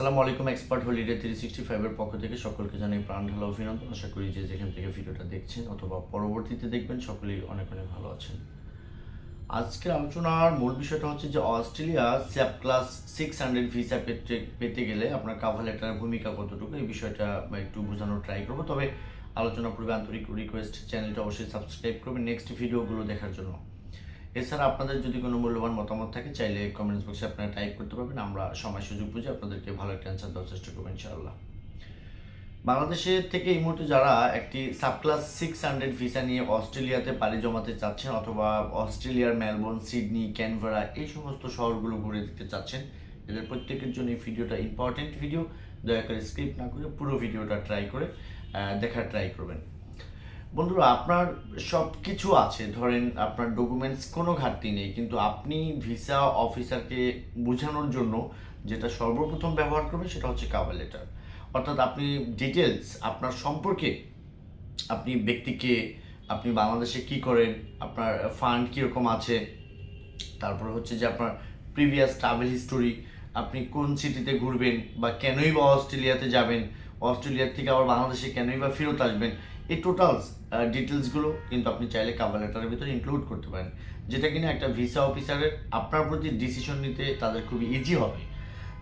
আসসালামু আলাইকুম, expert holiday three sixty ফাইভের পক্ষ থেকে সকলকে জানাই প্রাণ ঢালা অভিনন্দন। আশা করি যে যেখান থেকে ভিডিওটা দেখছেন অথবা পরবর্তীতে দেখবেন, সকলেই অনেক অনেক ভালো আছেন। আজকের আলোচনার মূল বিষয়টা হচ্ছে যে Australia subclass six hundred visa পেতে পেতে গেলে আপনার কাভার লেটারের ভূমিকা কতটুকু, এই বিষয়টা একটু বোঝানোর ট্রাই করব। তবে আলোচনা পূর্বে আন্তরিক রিকোয়েস্ট চ্যানেলটা অবশ্যই সাবস্ক্রাইব করবেন। নেক্সট ভিডিওগুলো দেখার জন্য। এছাড়া আপনাদের যদি কোনো মূল্যবান মতামত থাকে, চাইলে কমেন্টস বক্সে আপনারা টাইপ করতে পারবেন। আমরা সময় সুযোগ বুঝে আপনাদেরকে ভালো একটা অ্যান্সার দেওয়ার চেষ্টা করব ইনশাআল্লাহ। বাংলাদেশের থেকে এই মুহূর্তে যারা একটি সাবক্লাস সিক্স হান্ড্রেড ভিসা নিয়ে অস্ট্রেলিয়াতে পাড়ি জমাতে চাচ্ছেন অথবা অস্ট্রেলিয়ার মেলবোর্ন, সিডনি, ক্যানভারা এই সমস্ত শহরগুলো ঘুরে দেখতে চাচ্ছেন, এদের প্রত্যেকের জন্য এই ভিডিওটা ইম্পর্টেন্ট ভিডিও দয়া করে স্ক্রিপ্ট না করে পুরো ভিডিওটা ট্রাই করে দেখার ট্রাই করবেন। বন্ধুরা, আপনার সব কিছু আছে। ধরেন আপনার ডকুমেন্টস কোনো ঘাটতি নেই, কিন্তু আপনি ভিসা অফিসারকে বোঝানোর জন্য যেটা সর্বপ্রথম ব্যবহার করবেন সেটা হচ্ছে কাভার লেটার অর্থাৎ আপনি ডিটেলস আপনার সম্পর্কে আপনি ব্যক্তিকে, আপনি বাংলাদেশে কি করেন, আপনার ফান্ড কীরকম আছে, তারপরে হচ্ছে যে আপনার প্রিভিয়াস ট্রাভেল হিস্টোরি আপনি কোন সিটিতে ঘুরবেন বা কেনই বা অস্ট্রেলিয়াতে যাবেন, অস্ট্রেলিয়ার থেকে আবার বাংলাদেশে কেনই বা ফেরত আসবেন এই টোটালস ডিটেলসগুলো কিন্তু আপনি চাইলে কাভার লেটারের ভিতরে ইনক্লুড করতে পারেন। যেটা কিনা একটা ভিসা অফিসারের আপনার প্রতি ডিসিশন নিতে তাদের খুবই ইজি হবে।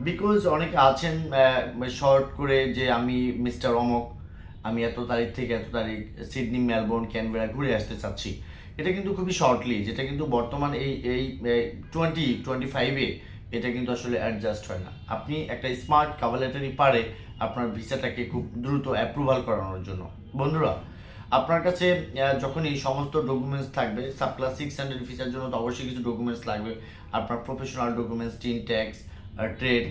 বিকজ অনেকে আছেন শর্ট করে যে আমি মিস্টার অমক, আমি এত তারিখ থেকে এত তারিখ সিডনি, মেলবোর্ন, ক্যানবেরা ঘুরে আসতে চাচ্ছি। এটা কিন্তু খুবই শর্টলি যেটা কিন্তু বর্তমান এই এই টোয়েন্টি টোয়েন্টি ফাইভে এটা কিন্তু আসলে অ্যাডজাস্ট হয় না। আপনি একটা স্মার্ট কাভালেটারি পারে, আপনার ভিসাটাকে খুব দ্রুত অ্যাপ্রুভাল করানোর জন্য। বন্ধুরা, আপনার কাছে যখন এই সমস্ত ডকুমেন্টস থাকবে সাবক্লাস সিক্স হান্ড্রেড ভিসার জন্য তো অবশ্যই কিছু ডকুমেন্টস লাগবে। আপনার professional documents TIN tax trade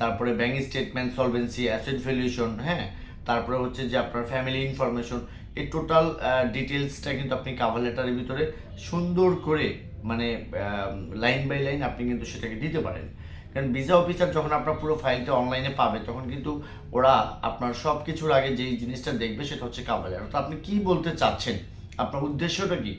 তারপরে bank statement solvency asset valuation হ্যাঁ? তারপরে হচ্ছে যে আপনার ফ্যামিলি ইনফরমেশন এই টোটাল ডিটেলসটা কিন্তু আপনি কাভার লেটারের ভিতরে সুন্দর করে মানে লাইন বাই লাইন আপনি কিন্তু সেটাকে দিতে পারেন। কারণ ভিসা অফিসার যখন আপনার পুরো ফাইলটা অনলাইনে পাবে, তখন কিন্তু ওরা আপনার সব কিছুর আগে যেই জিনিসটা দেখবে সেটা হচ্ছে কাভার লেটার তো আপনি কী বলতে চাচ্ছেন? আপনার উদ্দেশ্যটা কি?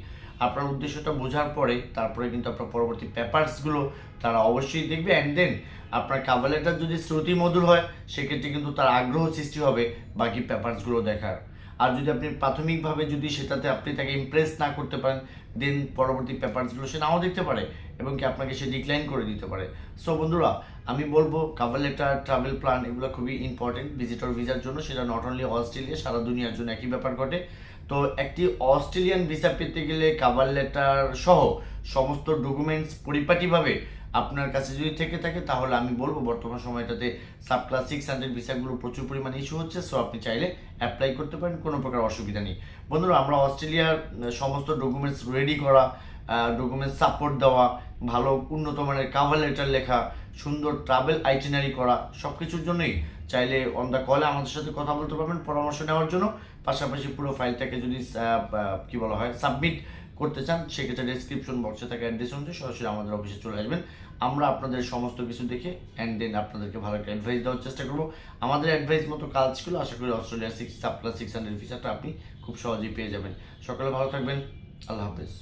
আপনার উদ্দেশ্যটা বোঝার পরে তারপরে কিন্তু আপনার পরবর্তী পেপারসগুলো তারা অবশ্যই দেখবে। অ্যান্ড দেন আপনার কাভার যদি শ্রুতি মধুর হয়, সেক্ষেত্রে কিন্তু তার আগ্রহ সৃষ্টি হবে বাকি পেপারসগুলো দেখার। আর যদি আপনি প্রাথমিকভাবে যদি সেটাতে আপনি তাকে ইমপ্রেস না করতে পারেন দেন পরবর্তী পেপারসগুলো সে নাও দেখতে পারে এবং কি আপনাকে সে ডিক্লাইন করে দিতে পারে। সো বন্ধুরা, আমি বলব কাভার লেটার ট্রাভেল প্ল্যান এগুলো খুবই ইম্পর্টেন্ট ভিজিটর ভিসার জন্য সেটা নট অনলি অস্ট্রেলিয়া সারা দুনিয়ার জন্য একই ব্যাপার ঘটে। তো একটি অস্ট্রেলিয়ান ভিসা পেতে গেলে কাভার লেটার সহ সমস্ত ডকুমেন্টস পরিপাটিভাবে আপনার কাছে যদি থেকে থাকে, তাহলে আমি বলব বর্তমান সময়টাতে সাব ক্লাস সিক্স হান্ড্রেড ভিসাগুলো প্রচুর পরিমাণে ইস্যু হচ্ছে সো আপনি চাইলে অ্যাপ্লাই করতে পারেন, কোনো প্রকার অসুবিধা নেই। বন্ধুরা, আমরা অস্ট্রেলিয়ার সমস্ত ডকুমেন্টস রেডি করা ডকুমেন্টস সাপোর্ট দেওয়া, ভালো উন্নত মানের কাভার লেটার লেখা, সুন্দর ট্রাভেল আইটিনারি করা সব কিছুর জন্যই চাইলে অন দ্য কলে আমাদের সাথে কথা বলতে পারবেন, পরামর্শ নেওয়ার জন্য। পাশাপাশি পুরো ফাইলটাকে যদি কি বলা হয় সাবমিট করতে চান, সেক্ষেত্রে ডিসক্রিপশন বক্সে থাকা অ্যাড্রেস অনুযায়ী সরাসরি আমাদের অফিসে চলে আসবেন। আমরা আপনাদের সমস্ত কিছু দেখে অ্যান্ড দেন আপনাদেরকে ভালো একটা অ্যাডভাইস দেওয়ার চেষ্টা করব। আমাদের অ্যাডভাইস মতো কাজগুলো আশা করি Australia six subclass six hundred ভিসাটা আপনি খুব সহজেই পেয়ে যাবেন। সকালে ভালো থাকবেন। আল্লাহ হাফেজ।